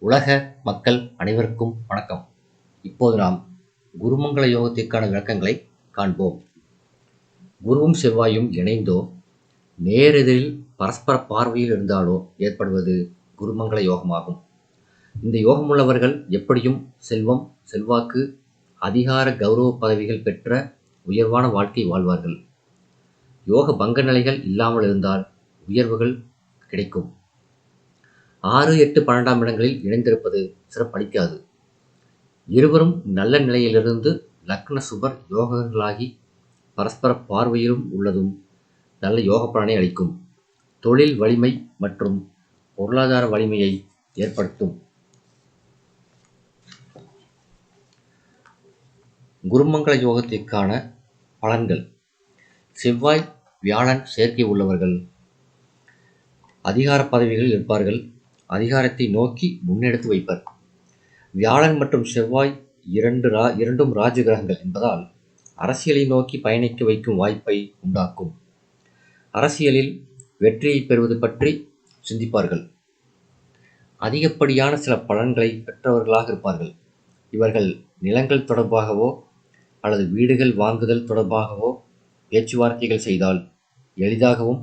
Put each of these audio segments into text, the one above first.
உலக மக்கள் அனைவருக்கும் வணக்கம். இப்போது நாம் குருமங்கள யோகத்திற்கான விளக்கங்களை காண்போம். குருவும் செவ்வாயும் இணைந்தோ நேரெதிரில் பரஸ்பர பார்வையில் இருந்தாலோ ஏற்படுவது குருமங்கள யோகமாகும். இந்த யோகமுள்ளவர்கள் எப்படியும் செல்வம் செல்வாக்கு அதிகார கௌரவ பதவிகள் பெற்ற உயர்வான வாழ்க்கை வாழ்வார்கள். யோக பங்க நிலைகள் இல்லாமல் இருந்தால் உயர்வுகள் கிடைக்கும். ஆறு எட்டு பன்னெண்டாம் இடங்களில் இணைந்திருப்பது சிறப்பளிக்காது இருவரும் நல்ல நிலையிலிருந்து லக்ன சுபர் யோகங்களாகி பரஸ்பர பார்வையிலும் உள்ளதும் நல்ல யோக பலனை அளிக்கும். தொழில் வலிமை மற்றும் பொருளாதார வலிமையை ஏற்படுத்தும். குருமங்கள யோகத்திற்கான பலன்கள். செவ்வாய் வியாழன் சேர்க்கை உள்ளவர்கள். அதிகார பதவிகளில் இருப்பார்கள். அதிகாரத்தை நோக்கி முன்னெடுத்து வைப்பர். வியாழன் மற்றும் செவ்வாய் இரண்டு ரா இரண்டும் ராஜகிரகங்கள் என்பதால் அரசியலை நோக்கி பயணிக்க வைக்கும் வாய்ப்பை உண்டாக்கும். அரசியலில் வெற்றியை பெறுவது பற்றி சிந்திப்பார்கள். அதிகப்படியான சில பலன்களை பெற்றவர்களாக இருப்பார்கள். இவர்கள் நிலங்கள் தொடர்பாகவோ அல்லது வீடுகள் வாங்குதல் தொடர்பாகவோ பேச்சுவார்த்தைகள் செய்தால் எளிதாகவும்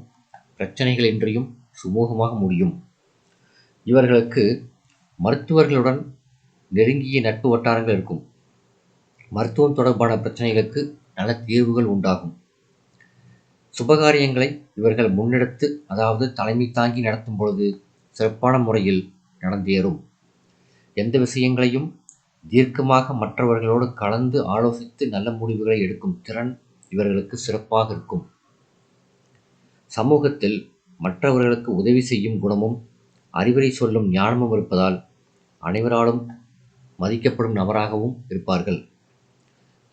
பிரச்சனைகளின்றியும் சுமூகமாக முடியும். இவர்களுக்கு மருத்துவர்களுடன் நெருங்கிய நட்பு வட்டாரங்கள் இருக்கும். மருத்துவம் தொடர்பான பிரச்சனைகளுக்கு நல்ல தீர்வுகள் உண்டாகும். சுபகாரியங்களை இவர்கள் முன்னெடுத்து அதாவது தலைமை தாங்கி நடத்தும் பொழுது சிறப்பான முறையில் நடந்தேறும். எந்த விஷயங்களையும் தீர்க்கமாக மற்றவர்களோடு கலந்து ஆலோசித்து நல்ல முடிவுகளை எடுக்கும் திறன் இவர்களுக்கு சிறப்பாக இருக்கும். சமூகத்தில் மற்றவர்களுக்கு உதவி செய்யும் குணமும் அறிவுரை சொல்லும் ஞானமும் இருப்பதால் அனைவராலும் மதிக்கப்படும் நபராகவும் இருப்பார்கள்.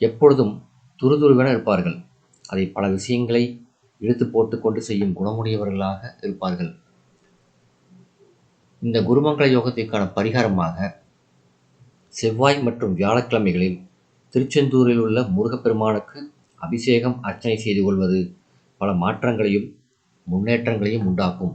எப்பொழுதும் துருதுருவென இருப்பார்கள். அதை பல விஷயங்களை இழுத்து போட்டுக்கொண்டு செய்யும் குணமுடையவர்களாக இருப்பார்கள். இந்த குருமங்கள யோகத்திற்கான பரிகாரமாக செவ்வாய் மற்றும் வியாழக்கிழமைகளில் திருச்செந்தூரில் உள்ள முருகப்பெருமானுக்கு அபிஷேகம் அர்ச்சனை செய்து கொள்வது பல மாற்றங்களையும் முன்னேற்றங்களையும் உண்டாக்கும்.